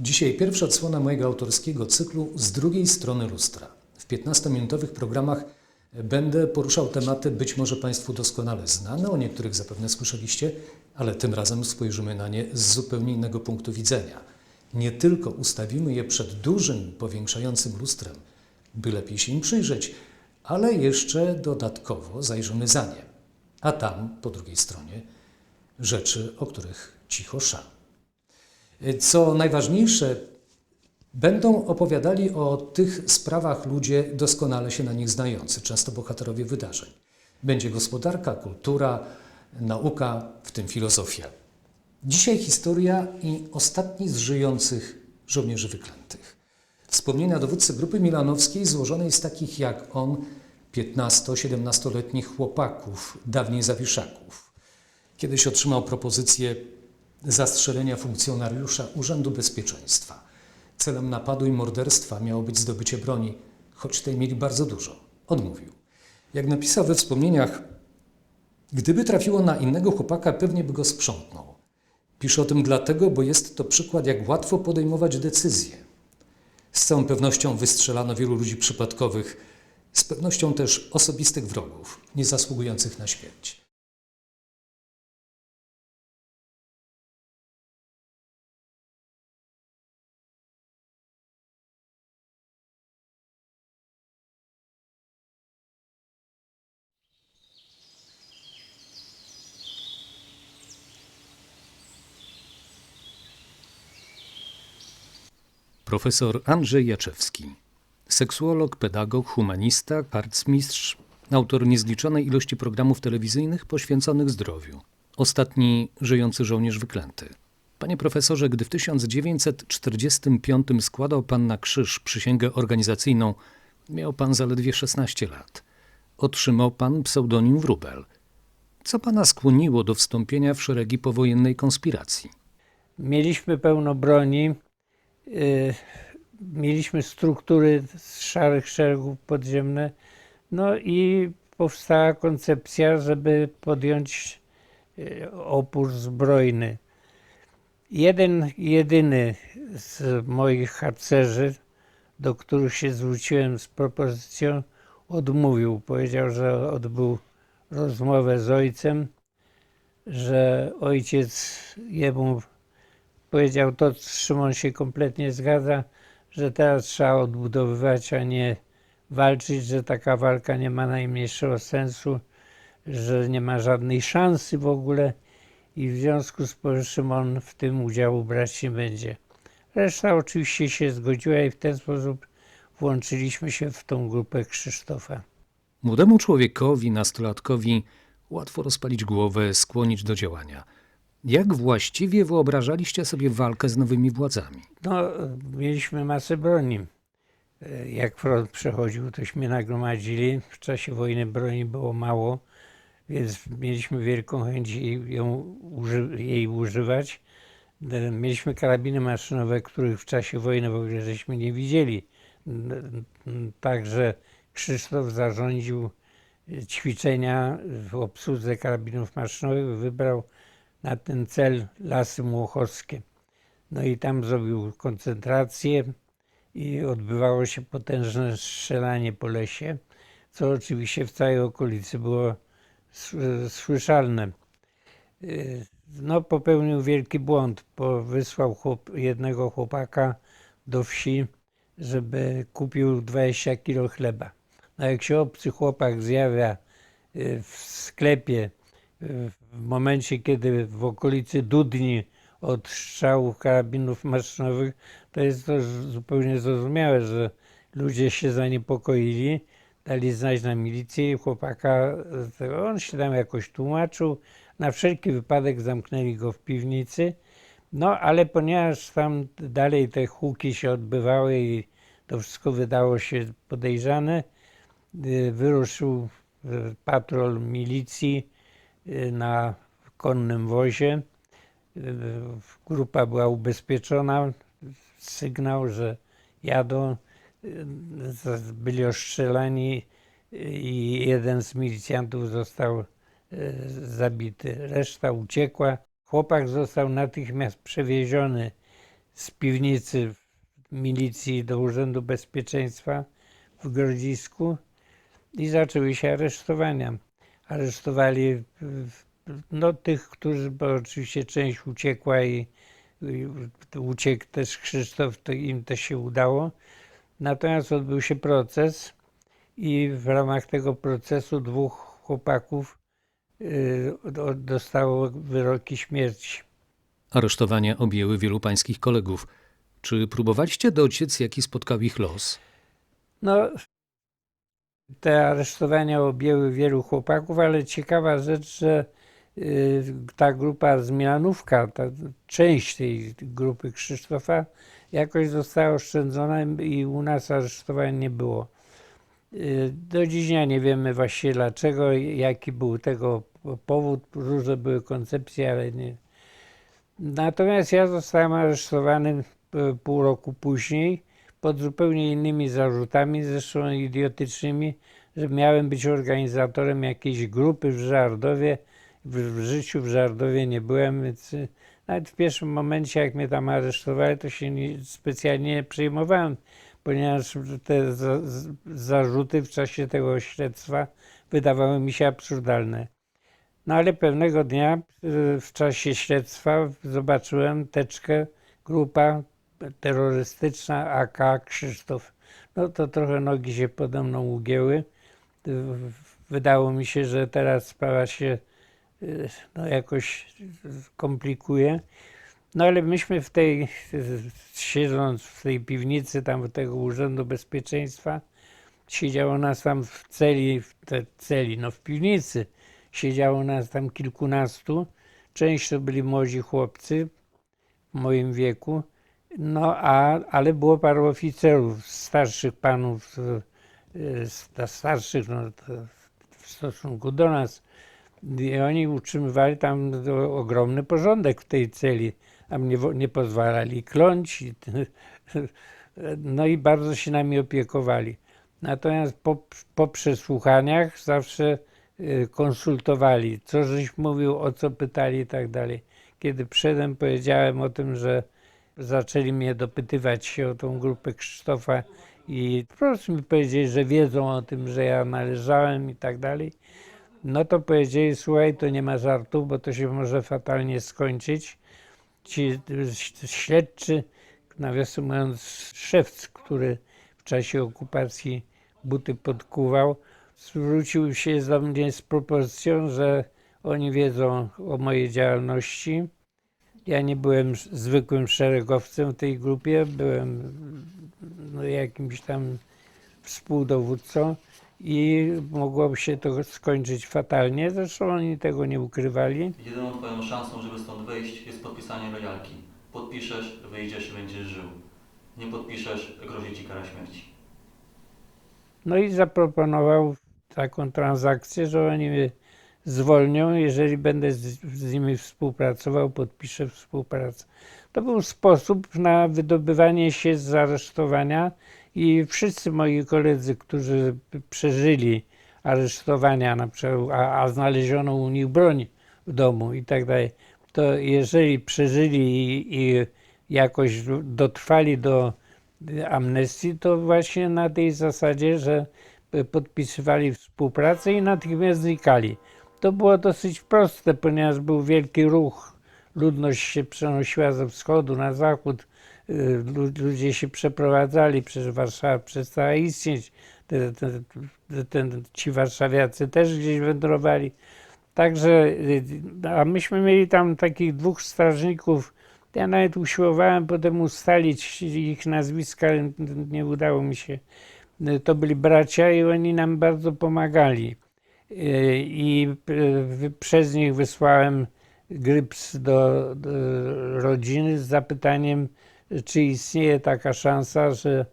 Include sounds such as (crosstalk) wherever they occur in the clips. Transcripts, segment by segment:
Dzisiaj pierwsza odsłona mojego autorskiego cyklu z drugiej strony lustra. W 15-minutowych programach będę poruszał tematy być może Państwu doskonale znane, o niektórych zapewne słyszeliście, ale tym razem spojrzymy na nie z zupełnie innego punktu widzenia. Nie tylko ustawimy je przed dużym, powiększającym lustrem, by lepiej się im przyjrzeć, ale jeszcze dodatkowo zajrzymy za nie. A tam, po drugiej stronie, rzeczy, o których cicho sza. Co najważniejsze, będą opowiadali o tych sprawach ludzie doskonale się na nich znający, często bohaterowie wydarzeń. Będzie gospodarka, kultura, nauka, w tym filozofia. Dzisiaj historia i ostatni z żyjących żołnierzy wyklętych. Wspomnienia dowódcy grupy milanowskiej złożonej z takich jak on 15-17-letnich chłopaków, dawniej zawiszaków. Kiedyś otrzymał propozycję zastrzelenia funkcjonariusza Urzędu Bezpieczeństwa. Celem napadu i morderstwa miało być zdobycie broni, choć tej mieli bardzo dużo. Odmówił. Jak napisał we wspomnieniach, gdyby trafiło na innego chłopaka, pewnie by go sprzątnął. Pisze o tym dlatego, bo jest to przykład, jak łatwo podejmować decyzje. Z całą pewnością wystrzelano wielu ludzi przypadkowych, z pewnością też osobistych wrogów, nie zasługujących na śmierć. Profesor Andrzej Jaczewski, seksuolog, pedagog, humanista, arcmistrz, autor niezliczonej ilości programów telewizyjnych poświęconych zdrowiu. Ostatni żyjący żołnierz wyklęty. Panie profesorze, gdy w 1945 składał pan na krzyż przysięgę organizacyjną, miał pan zaledwie 16 lat. Otrzymał pan pseudonim Wróbel. Co pana skłoniło do wstąpienia w szeregi powojennej konspiracji? Mieliśmy pełno broni, mieliśmy struktury z szarych szeregów podziemne, no i powstała koncepcja, żeby podjąć y, opór zbrojny. Jeden, jedyny z moich harcerzy, do których się zwróciłem z propozycją, odmówił. Powiedział, że odbył rozmowę z ojcem, że ojciec jemu powiedział to, z czym on się kompletnie zgadza, że teraz trzeba odbudowywać, a nie walczyć, że taka walka nie ma najmniejszego sensu, że nie ma żadnej szansy w ogóle i w związku z powyższym on w tym udziału brać nie będzie. Reszta oczywiście się zgodziła i w ten sposób włączyliśmy się w tą grupę Krzysztofa. Młodemu człowiekowi, nastolatkowi łatwo rozpalić głowę, skłonić do działania. Jak właściwie wyobrażaliście sobie walkę z nowymi władzami? No, mieliśmy masę broni. Jak front przechodził, tośmy nagromadzili. W czasie wojny broni było mało, więc mieliśmy wielką chęć jej, ją jej używać. Mieliśmy karabiny maszynowe, których w czasie wojny w ogóle żeśmy nie widzieli. Także Krzysztof zarządził e, ćwiczenia w obsłudze karabinów maszynowych, wybrał na ten cel Lasy Młochowskie. No i tam zrobił koncentrację i odbywało się potężne strzelanie po lesie, co oczywiście w całej okolicy było słyszalne. Y, No, popełnił wielki błąd, bo wysłał chłop, jednego chłopaka do wsi, żeby kupił 20 kilo chleba. No jak się obcy chłopak zjawia y, w sklepie w momencie, kiedy w okolicy dudni od strzałów karabinów maszynowych, to jest to zupełnie zrozumiałe, że ludzie się zaniepokoili, dali znać na milicję i chłopaka, y, on się tam jakoś tłumaczył, na wszelki wypadek zamknęli go w piwnicy, no ale ponieważ tam dalej te huki się odbywały i to wszystko wydało się podejrzane, y, wyruszył y, patrol milicji na konnym wozie. Y, Grupa była ubezpieczona, sygnał, że jadą. Y, Byli ostrzelani y, i jeden z milicjantów został y, zabity. Reszta uciekła. Chłopak został natychmiast przewieziony z piwnicy milicji do Urzędu Bezpieczeństwa w Grodzisku i zaczęły się aresztowania. Aresztowali no, tych, którzy, bo oczywiście część uciekła i, i uciekł też Krzysztof, to im to się udało. Natomiast odbył się proces i w ramach tego procesu dwóch chłopaków y, do- dostało wyroki śmierci. Aresztowania objęły wielu pańskich kolegów. Czy próbowaliście dociec, jaki spotkał ich los? No, te aresztowania objęły wielu chłopaków, ale ciekawa rzecz, że y, ta grupa z Milanówka, ta część tej grupy Krzysztofa jakoś została oszczędzona i u nas aresztowań nie było. Y, Do dziś dnia nie wiemy właściwie dlaczego, jaki był tego powód. Różne były koncepcje, ale nie. Natomiast ja zostałem aresztowany e, pół roku później pod zupełnie innymi zarzutami, zresztą idiotycznymi, że miałem być organizatorem jakiejś grupy w Żardowie. W, życiu w Żardowie nie byłem, więc y, nawet w pierwszym momencie, jak mnie tam aresztowali, to się nie, specjalnie nie przejmowałem, ponieważ te za, zarzuty w czasie tego śledztwa wydawały mi się absurdalne. No ale pewnego dnia y, w czasie śledztwa zobaczyłem teczkę, grupa terrorystyczna AK Krzysztof. No to trochę nogi się pode mną ugięły. Wydało mi się, że teraz sprawa się y, no, jakoś komplikuje. No ale myśmy w tej, siedząc w tej piwnicy tam tego Urzędu Bezpieczeństwa, siedziało nas tam w celi, w te celi, no w piwnicy, siedziało nas tam kilkunastu. Część to byli młodzi chłopcy w moim wieku, no a, ale było paru oficerów, starszych panów, e, sta- starszych no, w stosunku do nas. I oni utrzymywali tam ogromny porządek w tej celi, a mnie nie pozwalali kląć. I, (laughs) no i bardzo się nami opiekowali. Natomiast po, po przesłuchaniach zawsze y, konsultowali, co żeś mówił, o co pytali i tak dalej. Kiedy przedem powiedziałem o tym, że zaczęli mnie dopytywać się o tą grupę Krzysztofa i po mi powiedzieli, że wiedzą o tym, że ja należałem i tak dalej, no to powiedzieli, słuchaj, to nie ma żartów, bo to się może fatalnie skończyć. Ci śledczy, nawiasem mówiąc szewc, który w czasie okupacji buty podkuwał, zwrócił się do mnie z propozycją, że oni wiedzą o mojej działalności. Ja nie byłem zwykłym szeregowcem w tej grupie, byłem no, jakimś tam współdowódcą i mogłoby się to skończyć fatalnie. Zresztą oni tego nie ukrywali. Jedyną Twoją szansą, żeby stąd wyjść, jest podpisanie lojalki. Podpiszesz, wyjdziesz i będziesz żył. Nie podpiszesz, grozi Ci kara śmierci. No i zaproponował taką transakcję, że oni zwolnią, jeżeli będę z, z nimi współpracował, podpiszę współpracę. To był sposób na wydobywanie się z aresztowania i wszyscy moi koledzy, którzy przeżyli aresztowania, na przykład, a, a znaleziono u nich broń w domu i tak dalej, to jeżeli przeżyli i, i jakoś dotrwali do amnestii, to właśnie na tej zasadzie, że podpisywali współpracę i natychmiast znikali. To było dosyć proste, ponieważ był wielki ruch. Ludność się przenosiła ze wschodu na zachód, y, lu- ludzie się przeprowadzali, przecież Warszawa przestała istnieć. Te, te, te, ten- ci warszawiacy też gdzieś wędrowali. Także, y, a myśmy mieli tam takich dwóch strażników. Ja nawet usiłowałem potem ustalić ich nazwiska, ale nie udało mi się. Y, To byli bracia i oni nam bardzo pomagali. I y, przez nich wysłałem gryps do, rodziny z zapytaniem, czy istnieje taka szansa, że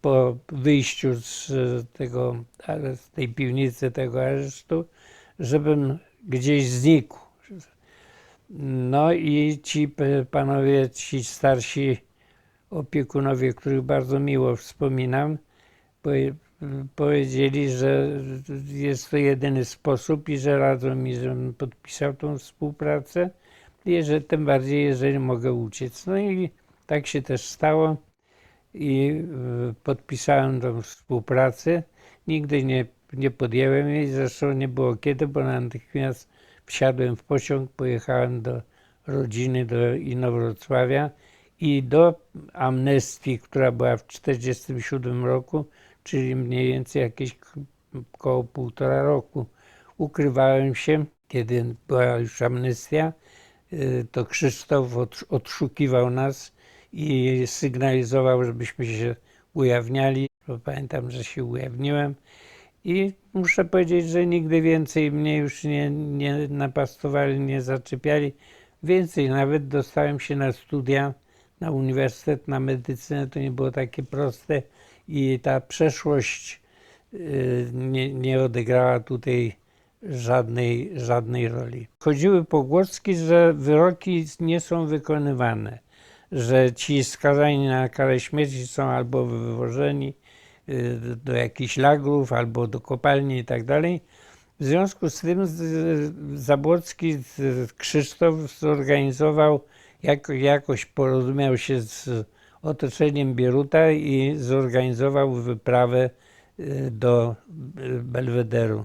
po wyjściu z tego, z tej piwnicy, tego aresztu, żebym gdzieś znikł. No i ci panowie, ci starsi opiekunowie, których bardzo miło wspominam, powiedzieli, że jest to jedyny sposób i że radzą mi, żebym podpisał tą współpracę, i że tym bardziej, jeżeli mogę uciec. No i Tak się też stało i y, podpisałem tą współpracę. Nigdy nie, nie podjęłem jej, zresztą nie było kiedy, bo natychmiast wsiadłem w pociąg, pojechałem do rodziny do Inowrocławia i do amnestii, która była w 1947 roku, czyli mniej więcej jakieś k- koło półtora roku. Ukrywałem się, kiedy była już amnestia, y, to Krzysztof od, odszukiwał nas i sygnalizował, żebyśmy się ujawniali. Pamiętam, że się ujawniłem i muszę powiedzieć, że nigdy więcej mnie już nie, nie napastowali, nie zaczepiali. Więcej, nawet dostałem się na studia, na uniwersytet, na medycynę, to nie było takie proste i ta przeszłość y, nie, nie odegrała tutaj żadnej, żadnej roli. Chodziły pogłoski, że wyroki nie są wykonywane, że ci skazani na karę śmierci są albo wywożeni y, do jakichś lagrów, albo do kopalni i tak dalej. W związku z tym Zabłocki, Krzysztof zorganizował, jak, jakoś porozumiał się z otoczeniem Bieruta i zorganizował wyprawę y, do y, Belwederu.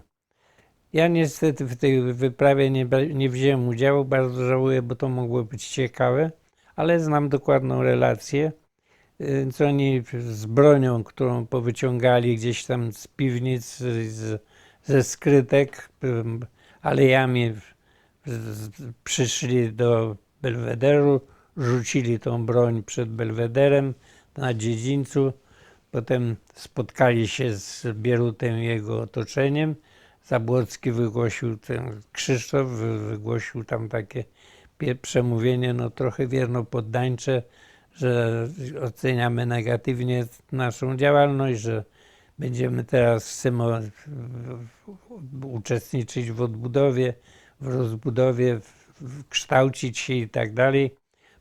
Ja niestety w tej wyprawie nie, nie wziąłem udziału, bardzo żałuję, bo to mogło być ciekawe, ale znam dokładną relację. Y, Co oni z bronią, którą powyciągali gdzieś tam z piwnic, z, ze skrytek, alejami przyszli do Belwederu, rzucili tą broń przed Belwederem na dziedzińcu. Potem spotkali się z Bierutem i jego otoczeniem. Zabłocki wygłosił, ten Krzysztof wy- wygłosił tam takie przemówienie, no trochę wiernopoddańcze, że oceniamy negatywnie naszą działalność, że będziemy teraz chcemy uczestniczyć w odbudowie, w rozbudowie, w- kształcić się i tak dalej.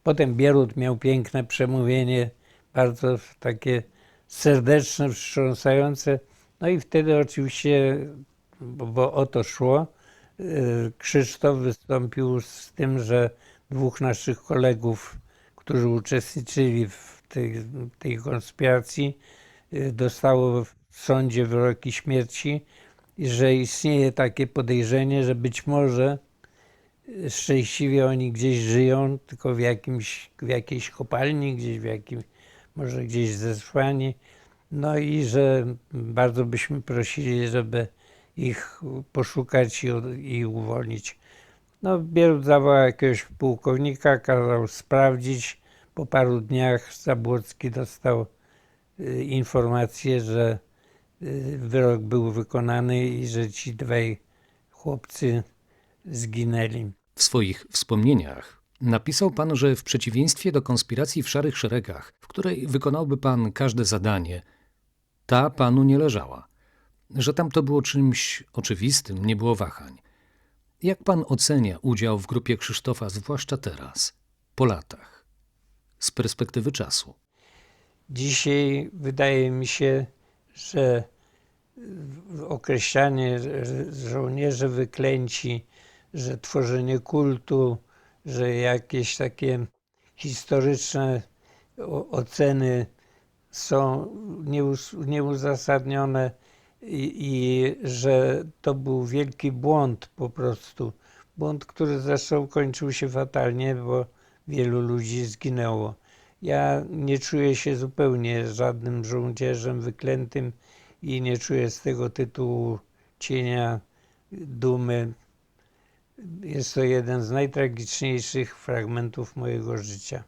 Potem Bierut miał piękne przemówienie, bardzo takie serdeczne, wstrząsające. No i wtedy oczywiście, bo, bo o to szło, y, Krzysztof wystąpił z tym, że dwóch naszych kolegów, którzy uczestniczyli w tej, tej konspiracji, y, dostało w sądzie wyroki śmierci i że istnieje takie podejrzenie, że być może szczęśliwie oni gdzieś żyją, tylko w, jakimś, w jakiejś kopalni, gdzieś w jakim, może gdzieś zesłani. No i że bardzo byśmy prosili, żeby ich poszukać i, i uwolnić. No, Bierut zawołał jakiegoś pułkownika, kazał sprawdzić. Po paru dniach Zabłocki dostał y, informację, że y, wyrok był wykonany i że ci dwaj chłopcy zginęli. W swoich wspomnieniach napisał pan, że w przeciwieństwie do konspiracji w szarych szeregach, w której wykonałby pan każde zadanie, ta panu nie leżała. Że tam to było czymś oczywistym, nie było wahań. Jak pan ocenia udział w grupie Krzysztofa, zwłaszcza teraz, po latach, z perspektywy czasu? Dzisiaj wydaje mi się, że określanie że żołnierze wyklęci, że tworzenie kultu, że jakieś takie historyczne oceny są nieuzasadnione i, i że to był wielki błąd po prostu. Błąd, który zresztą kończył się fatalnie, bo wielu ludzi zginęło. Ja nie czuję się zupełnie żadnym żołnierzem wyklętym i nie czuję z tego tytułu cienia dumy. Jest to jeden z najtragiczniejszych fragmentów mojego życia.